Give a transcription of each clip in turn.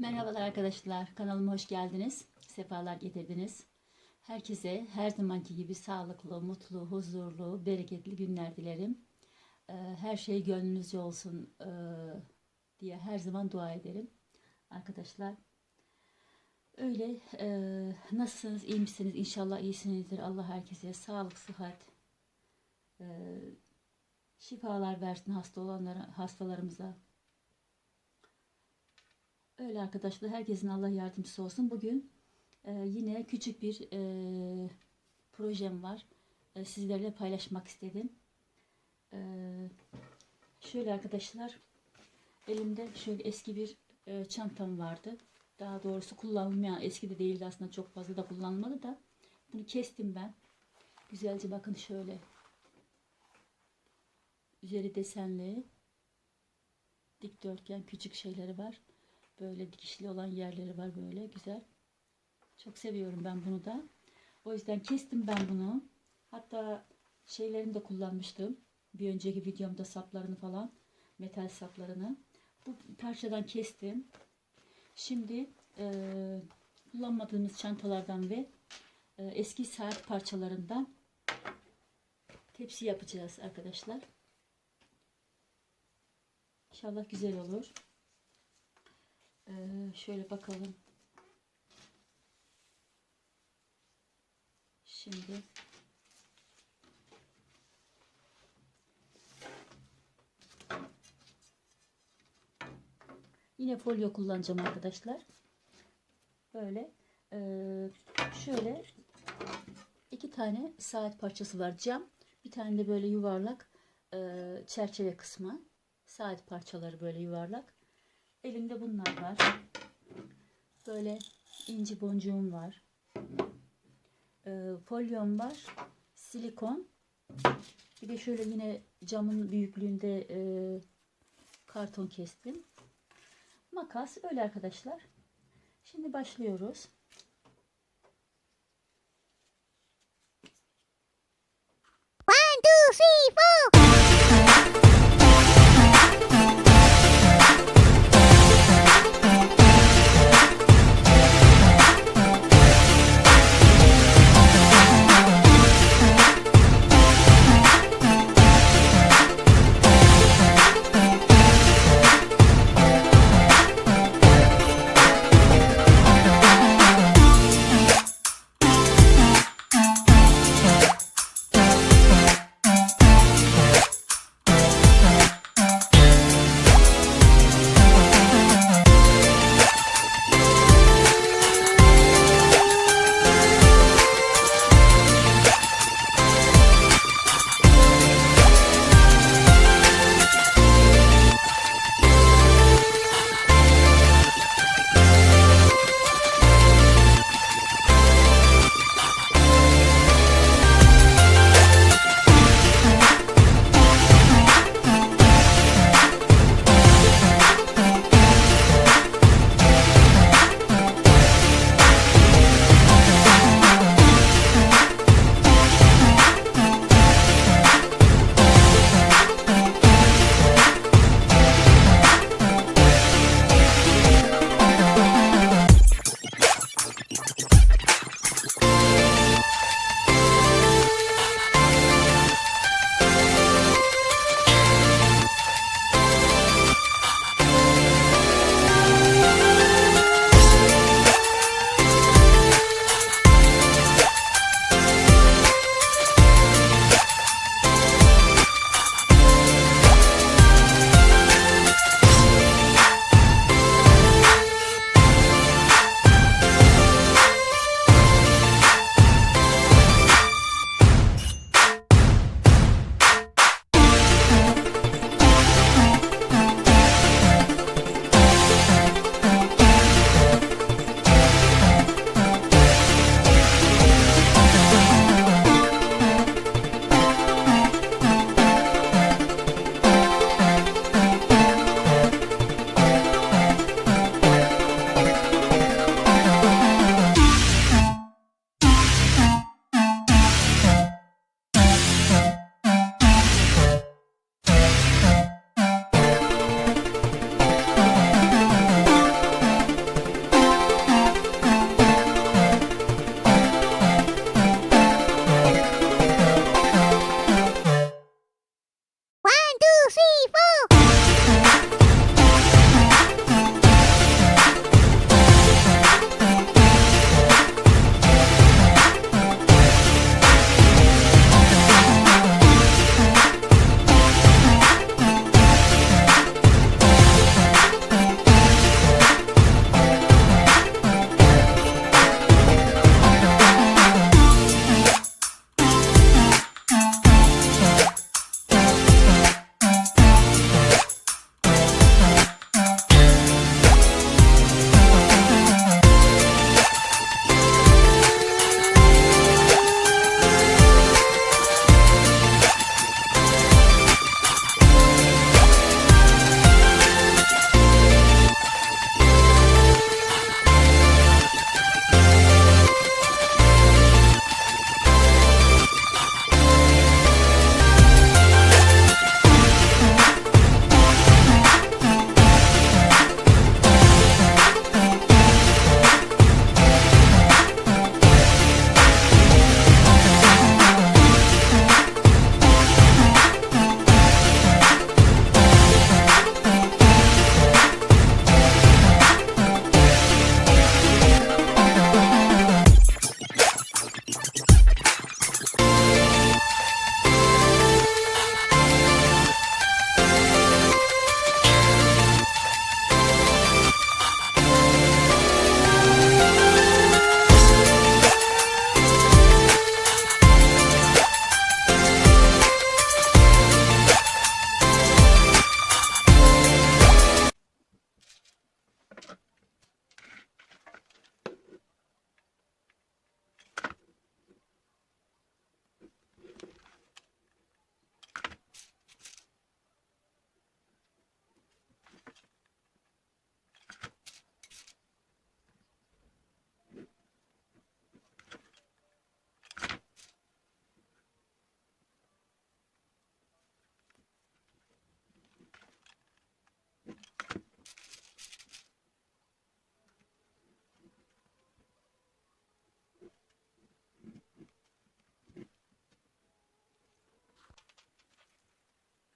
Merhabalar arkadaşlar. Kanalıma hoş geldiniz. Sefalar getirdiniz. Herkese her zamanki gibi sağlıklı, mutlu, huzurlu, bereketli günler dilerim. Ee, Her şey gönlünüzce olsun ee, diye her zaman dua ederim. Arkadaşlar öyle ee, nasılsınız, iyi misiniz? İnşallah iyisinizdir. Allah herkese sağlık, sıhhat, ee, şifalar versin hasta olanlara, hastalarımıza. Öyle arkadaşlar herkesin Allah yardımcısı olsun. Bugün e, yine küçük bir e, projem var. E, sizlerle paylaşmak istedim. E, şöyle arkadaşlar elimde şöyle eski bir e, çantam vardı. Daha doğrusu kullanılmayan eski de değildi aslında çok fazla da kullanılmadı da. Bunu kestim ben. Güzelce bakın şöyle. Üzeri desenli dikdörtgen küçük şeyleri var. Böyle dikişli olan yerleri var böyle güzel. Çok seviyorum ben bunu da. O yüzden kestim ben bunu. Hatta şeylerini de kullanmıştım. Bir önceki videomda saplarını falan. Metal saplarını. Bu parçadan kestim. Şimdi eee, kullanmadığımız çantalardan ve eee, eski saat parçalarından tepsi yapacağız arkadaşlar. İnşallah güzel olur. Ee, şöyle bakalım. Şimdi yine folyo kullanacağım arkadaşlar. Böyle ee, şöyle iki tane saat parçası var cam. Bir tane de böyle yuvarlak ee, çerçeve kısmı. Saat parçaları böyle yuvarlak. Elimde bunlar var. Böyle inci boncuğum var. Ee, folyom var. Silikon. Bir de şöyle yine camın büyüklüğünde e, karton kestim. Makas öyle arkadaşlar. Şimdi başlıyoruz.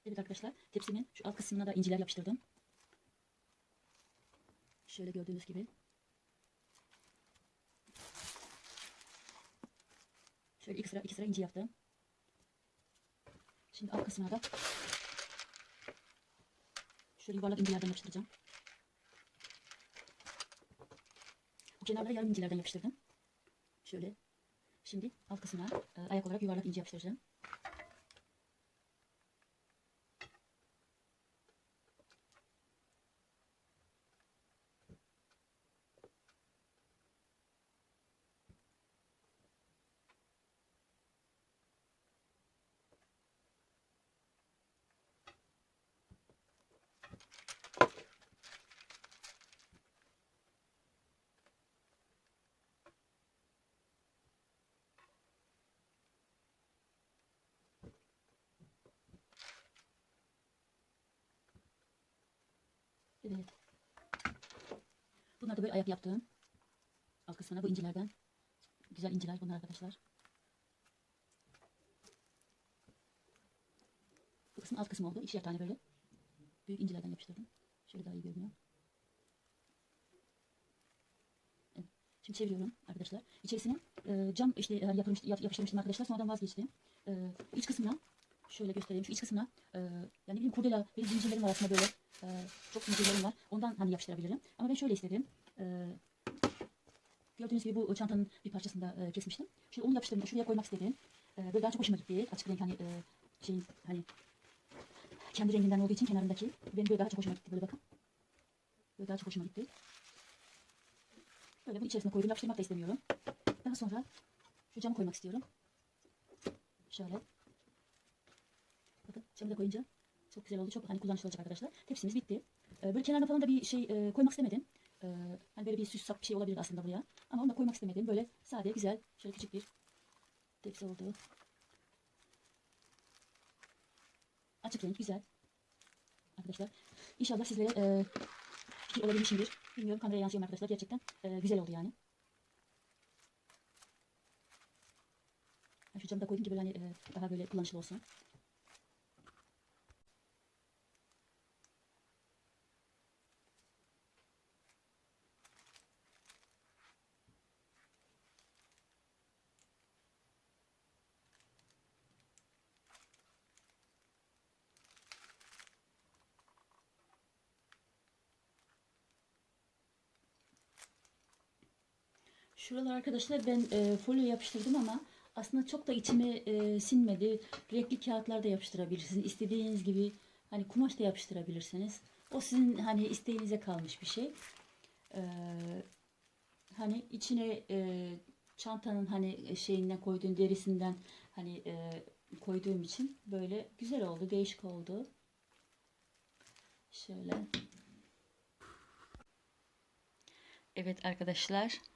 Evet arkadaşlar tepsimin şu alt kısmına da inciler yapıştırdım. Şöyle gördüğünüz gibi. Şöyle iki sıra iki sıra inci yaptım. Şimdi alt kısmına da şöyle yuvarlak incilerden yapıştıracağım. Bu kenarlara yarım incilerden yapıştırdım. Şöyle. Şimdi alt kısmına e, ayak olarak yuvarlak inci yapıştıracağım. Evet. Bunlar da böyle ayak yaptığım. Alt kısmına bu incilerden. Güzel inciler bunlar arkadaşlar. Bu kısmı alt kısmı oldu. İkişer tane böyle. Büyük incilerden yapıştırdım. Şöyle daha iyi görünüyor. Evet. Şimdi çeviriyorum arkadaşlar. İçerisine e, cam işte e, yapıştırmıştım arkadaşlar. Sonradan vazgeçtim. E, iç kısmına şöyle göstereyim. Şu iç kısmına e, yani ne kurdela benim zincirlerim arasında böyle e, çok zincirlerim var. Ondan hani yapıştırabilirim. Ama ben şöyle istedim. E, gördüğünüz gibi bu çantanın bir parçasını da e, kesmiştim. Şöyle onu yapıştırdım. Şuraya koymak istedim. E, böyle daha çok hoşuma gitti. Açık renk hani e, şeyin hani kendi renginden olduğu için kenarındaki. Benim böyle daha çok hoşuma gitti. Böyle bakın. Böyle daha çok hoşuma gitti. Böyle bunun içerisine koydum. Yapıştırmak da istemiyorum. Daha sonra şu camı koymak istiyorum. Şöyle. Bakın da koyunca çok güzel oldu. Çok hani kullanışlı olacak arkadaşlar. Tepsimiz bitti. Ee, böyle kenarına falan da bir şey e, koymak istemedim. Ee, hani böyle bir süs sap bir şey olabilir aslında buraya. Ama onu da koymak istemedim. Böyle sade, güzel, şöyle küçük bir tepsi oldu. Açık renk, güzel. Arkadaşlar. İnşallah sizlere e, fikir olabilmişimdir. Bilmiyorum kameraya yansıyor mu arkadaşlar. Gerçekten e, güzel oldu yani. Şu camı da koydum ki böyle hani e, daha böyle kullanışlı olsun. Şuralar arkadaşlar ben e, folyo yapıştırdım ama aslında çok da içime e, sinmedi. Renkli kağıtlar da yapıştırabilirsiniz. İstediğiniz gibi hani kumaş da yapıştırabilirsiniz. O sizin hani isteğinize kalmış bir şey. E, hani içine e, çantanın hani şeyinden koyduğum derisinden hani e, koyduğum için böyle güzel oldu, değişik oldu. Şöyle. Evet arkadaşlar.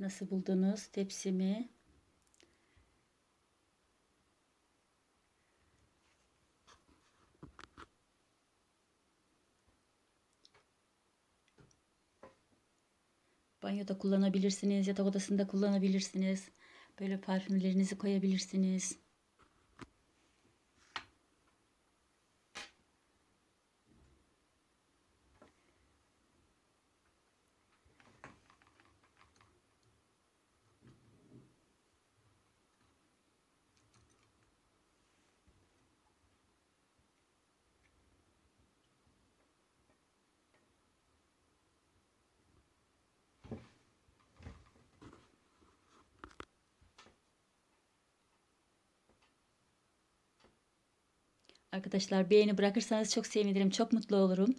Nasıl buldunuz tepsimi? Banyoda kullanabilirsiniz, yatak odasında kullanabilirsiniz. Böyle parfümlerinizi koyabilirsiniz. Arkadaşlar beğeni bırakırsanız çok sevinirim. Çok mutlu olurum.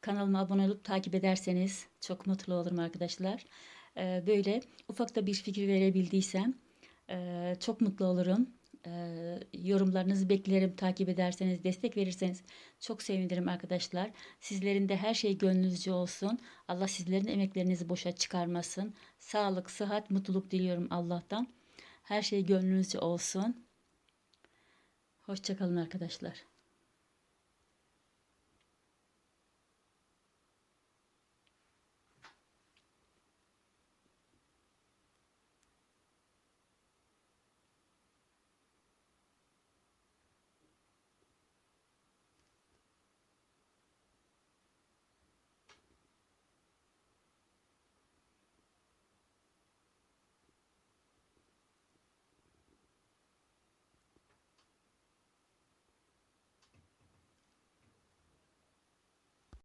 Kanalıma abone olup takip ederseniz çok mutlu olurum arkadaşlar. Ee, böyle ufak da bir fikir verebildiysem e, çok mutlu olurum. Ee, yorumlarınızı beklerim. Takip ederseniz, destek verirseniz çok sevinirim arkadaşlar. Sizlerin de her şey gönlünüzce olsun. Allah sizlerin emeklerinizi boşa çıkarmasın. Sağlık, sıhhat, mutluluk diliyorum Allah'tan. Her şey gönlünüzce olsun. Hoşçakalın arkadaşlar.